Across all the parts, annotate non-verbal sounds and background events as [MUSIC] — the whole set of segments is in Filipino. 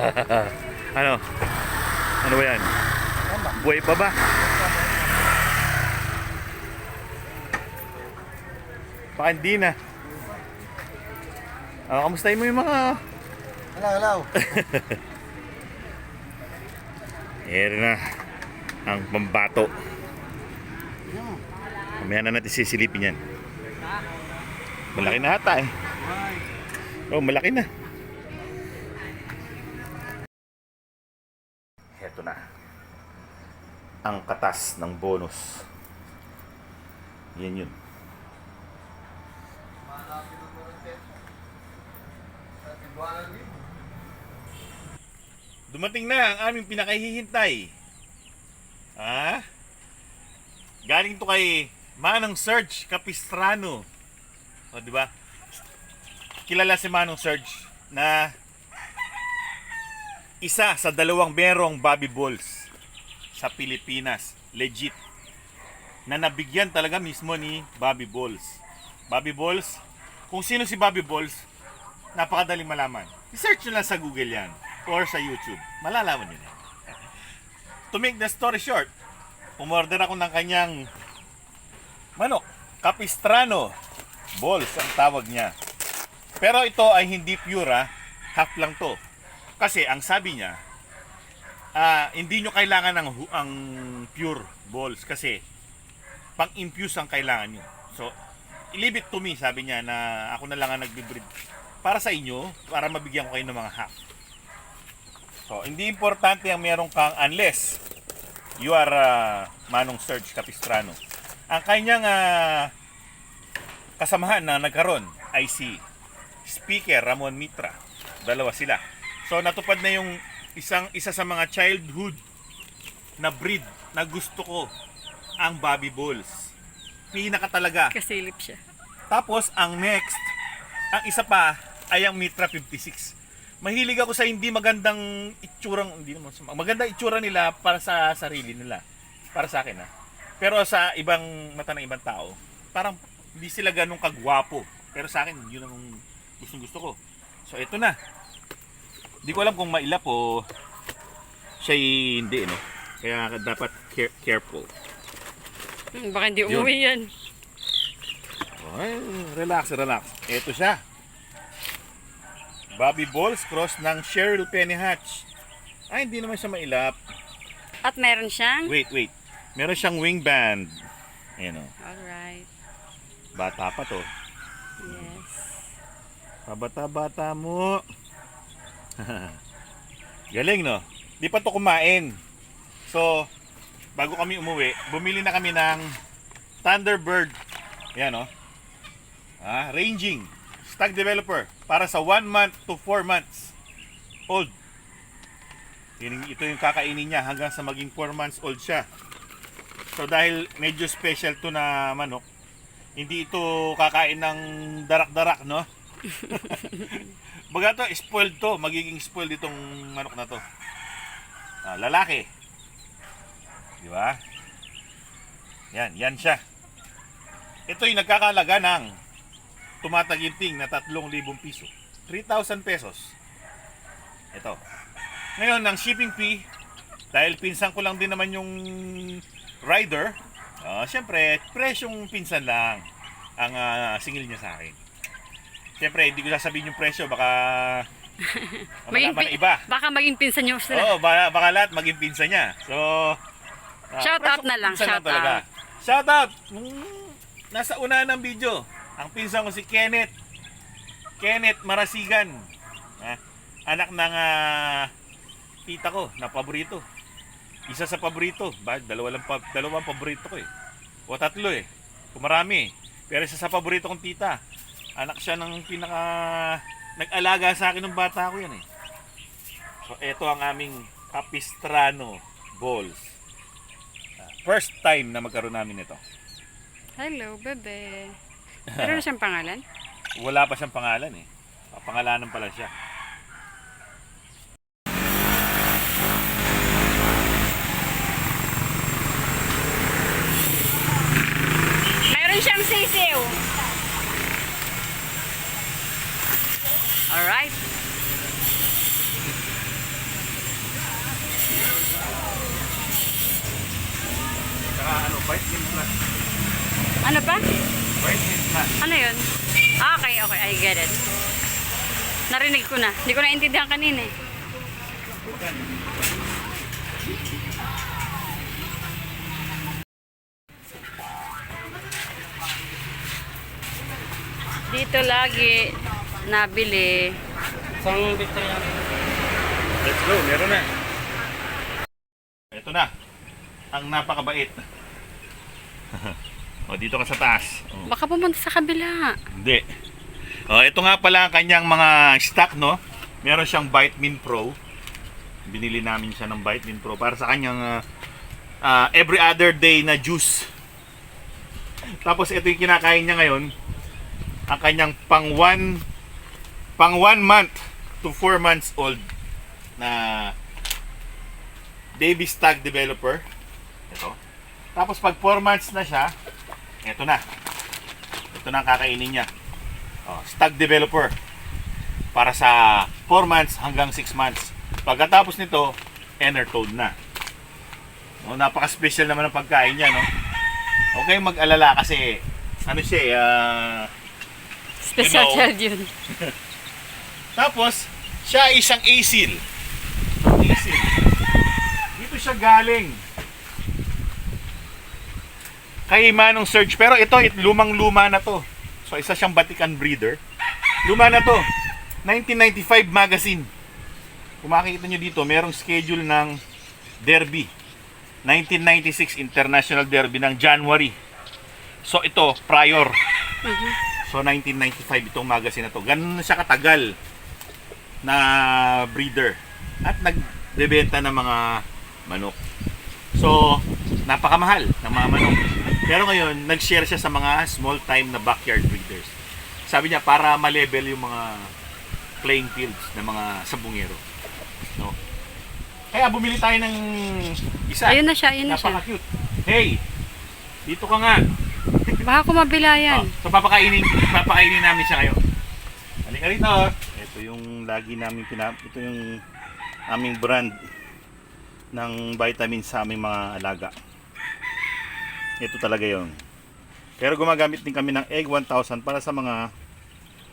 [LAUGHS] ano? Ano ba yan? Buhay pa ba? Baka hindi na. Ah, kamustahin mo yung mga... Hello, hello. [LAUGHS] Ayan na. Ang pambato. Mamaya na natin sisilipin yan. Malaki na ata eh. Oh, malaki na. Ang katas ng bonus. Yan yun. Dumating na ang aming pinakahihintay. Ha? Galing to kay Manong Serge Capistrano. O, di ba? Kilala si Manong Serge na isa sa dalawang merong Bobby Balls sa Pilipinas. Legit. Na nabigyan talaga mismo ni Bobby Balls. Bobby Balls, kung sino si Bobby Balls, napakadaling malaman. I-search nyo lang sa Google yan or sa YouTube. Malalaman nyo yan. To make the story short, umorder ako ng kanyang manok, Capistrano balls ang tawag niya. Pero ito ay hindi pure ah, half lang to. Kasi ang sabi niya, ah, hindi nyo kailangan ng ang pure balls kasi pang-infuse ang kailangan nyo. So, leave it to me, sabi niya, na ako na lang ang nagbe-breed para sa inyo, para mabigyan ko kayo ng mga half. So, hindi importante ang meron kang unless you are uh, Manong Serge Capistrano. Ang kanyang ah, kasamahan na nagkaroon ay si Speaker Ramon Mitra. Dalawa sila. So natupad na yung isang isa sa mga childhood na breed na gusto ko ang Bobby Bulls. Pinaka talaga. Kasilip siya. Tapos ang next, ang isa pa ay ang Mitra 56. Mahilig ako sa hindi magandang itsurang, hindi naman sa maganda itsura nila para sa sarili nila. Para sa akin ha. Pero sa ibang mata ng ibang tao, parang hindi sila ganun kagwapo. Pero sa akin, yun ang gustong gusto ko. So ito na. Hindi ko alam kung mailap o siya hindi, no? Kaya dapat care- careful. Hmm, baka hindi Yun. umuwi yan. Ay, relax, relax. Ito siya. Bobby Balls cross ng Cheryl Penny Hatch. Ay, hindi naman siya mailap. At meron siyang... Wait, wait. Meron siyang wing band. Ayan o. Alright. Bata pa to. Yes. Pabata-bata mo. [LAUGHS] Galing, no? Di pa to kumain. So, bago kami umuwi, bumili na kami ng Thunderbird. Yan, no? Ah, ranging. Stock developer. Para sa 1 month to 4 months old. Ito yung kakainin niya hanggang sa maging 4 months old siya. So, dahil medyo special to na manok, hindi ito kakain ng darak-darak, no? [LAUGHS] Baga to, spoiled to. Magiging spoiled itong manok na to. Ah, lalaki. Di ba? Yan, yan siya. Ito yung nagkakalaga ng tumataginting na 3,000 piso. 3,000 pesos. Ito. Ngayon, ng shipping fee, dahil pinsan ko lang din naman yung rider, ah, syempre, presyong pinsan lang ang ah, singil niya sa akin. Syempre, hindi ko sasabihin yung presyo, baka [LAUGHS] Maging pi- iba. Baka maging pinsan niyo sila. Oo, baka, baka lahat maging pinsan niya. So, ah, Shout out na lang, shout out. Shout out! Nung nasa una ng video, ang pinsan ko si Kenneth. Kenneth Marasigan. Ah, anak ng ah, tita ko na paborito. Isa sa paborito. Ba, dalawa lang pa, dalawang paborito ko eh. O tatlo eh. Kung marami. Pero isa sa paborito kong tita. Anak siya ng pinaka nag-alaga sa akin ng bata ko yan eh. So, ito ang aming Capistrano Balls. Ah, First time na magkaroon namin ito. Hello, bebe. [LAUGHS] Meron na siyang pangalan? Wala pa siyang pangalan eh. Pangalanan pala siya. Meron siyang sisiw. Alright. Saka ano, vitamin plus. Ano pa? Vitamin plus. Ano yun? Ah, okay, okay. I get it. Narinig ko na. Hindi ko naintindihan kanina eh. Dito lagi nabili. Isang Victoria. Let's go, meron na. Ito na. Ang napakabait. [LAUGHS] o, dito ka sa taas. O, Baka pumunta sa kabila. hindi. O, ito nga pala ang kanyang mga stock, no? Meron siyang Vitamin Pro. Binili namin siya ng Vitamin Pro para sa kanyang ah, ah, every other day na juice. Tapos ito yung kinakain niya ngayon. Ang kanyang pang one pang one month to four months old na baby stag developer. Ito. Tapos pag 4 months na siya, ito na. Ito na ang kakainin niya. Oh, stag developer. Para sa 4 months hanggang 6 months. Pagkatapos nito, Enertoad na. No, napaka-special naman ang pagkain niya, no? Okay mag-alala kasi ano siya, ah, Special You know. child yun. [LAUGHS] Tapos, siya ay isang asil. Asil. Dito siya galing. Kay Manong Surge. Pero ito, it, lumang-luma na to. So, isa siyang Vatican breeder. Luma na to. 1995 magazine. Kung makikita nyo dito, merong schedule ng Derby. 1996 International Derby ng January. So, ito, prior. So 1995 itong magazine na to. Ganun na siya katagal na breeder at nagbebenta ng mga manok. So napakamahal ng mga manok. Pero ngayon, nag-share siya sa mga small time na backyard breeders. Sabi niya para ma-level yung mga playing fields ng mga sabungero. No? Kaya bumili tayo ng isa. Ayun na siya, ayun na siya. Napaka-cute. Hey, dito ka nga. Baka kumabila yan. Oh, so papakainin, papakainin namin siya ngayon. Halika rito. Lagi namin pinap ito yung aming brand ng vitamin sa aming mga alaga. Ito talaga yon. Pero gumagamit din kami ng Egg 1000 para sa mga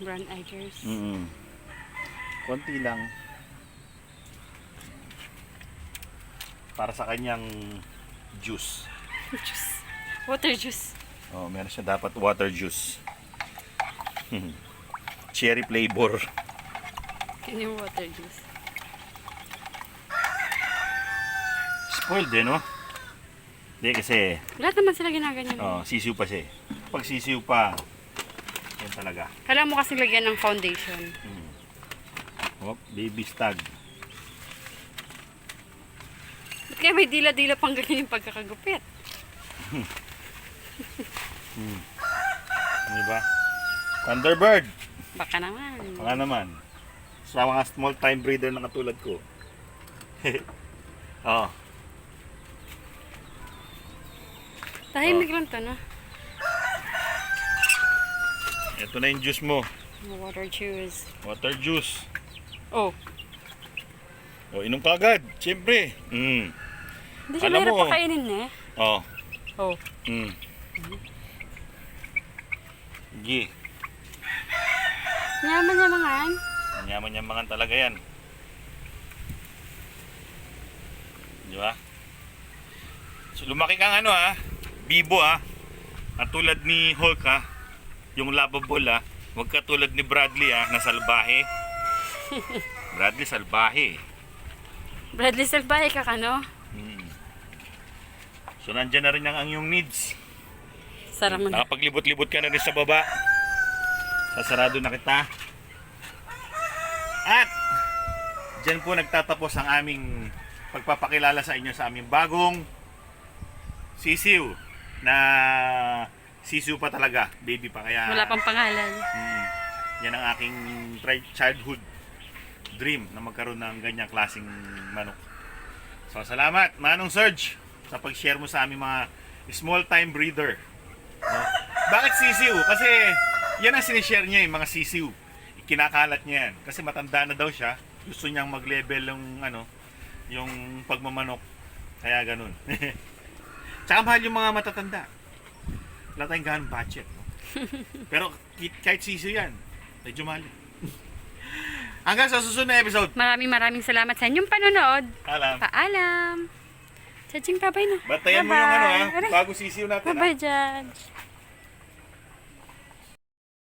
Brown Eggers. mm, konti lang para sa kanyang juice. Juice. Water juice. Oh, meron siya dapat water juice. [LAUGHS] Cherry flavor. Yun yung water juice. Spoiled eh, no? Hindi kasi, Lahat naman sila ginaganyan. oh, sisiw pa siya eh. Pag sisiw pa, yan talaga. Kailangan mo kasi lagyan ng foundation. Oh, baby stag. Ba't kaya may dila-dila pang ganyan yung pagkakagupit? Di [LAUGHS] ba? Thunderbird. Baka naman. Mga naman. Sa mga small time breeder na katulad ko. [LAUGHS] oh, Tahimik lang to, no? ito na yung juice mo. Water juice. Water juice. Oh, O, inom ka agad. Siyempre. Mm. hindi siya Alam mahirap mo. pakainin eh. Oh. Oh, Mm. Gi. yaman-yamangan. Yaman-yamangan talaga yan. Di ba? So, lumaki kang ano ha, bibo ha. At tulad ni Hulk ha, yung lovable ha. Huwag ka tulad ni Bradley ha, na [LAUGHS] salbahe. Bradley salbahe. Bradley Salvaje ka ka, no? Mm. So nandyan na rin ang iyong needs. Sarang mo na. Nakapaglibot-libot ka na rin sa baba. Sasarado na kita. At dyan po nagtatapos ang aming pagpapakilala sa inyo sa aming bagong sisiw na sisiw pa talaga, baby pa kaya Wala pang pangalan. Mm, yan ang aking childhood dream na magkaroon ng ganyang klaseng manok. So salamat Manong Serge sa pag-share mo sa aming mga small time breeder. No? Bakit sisiw? Kasi yan ang sinishare niya yung mga sisiw. Kinakalat niya yan. Kasi matanda na daw siya. Gusto niyang mag-level yung ano, yung pagmamanok. Kaya ganun. [LAUGHS] Tsaka mahal yung mga matatanda. wala tayong ganong budget. No? [LAUGHS] Pero kahit siso yan, medyo mahal. [LAUGHS] Hanggang sa susunod na episode. Maraming maraming salamat sa inyong panonood. Alam. Paalam. Judging, bye-bye na. Batayan mo yung ano ha, Bye-bye. bago sisiyo natin ha. Bye-bye, Judge.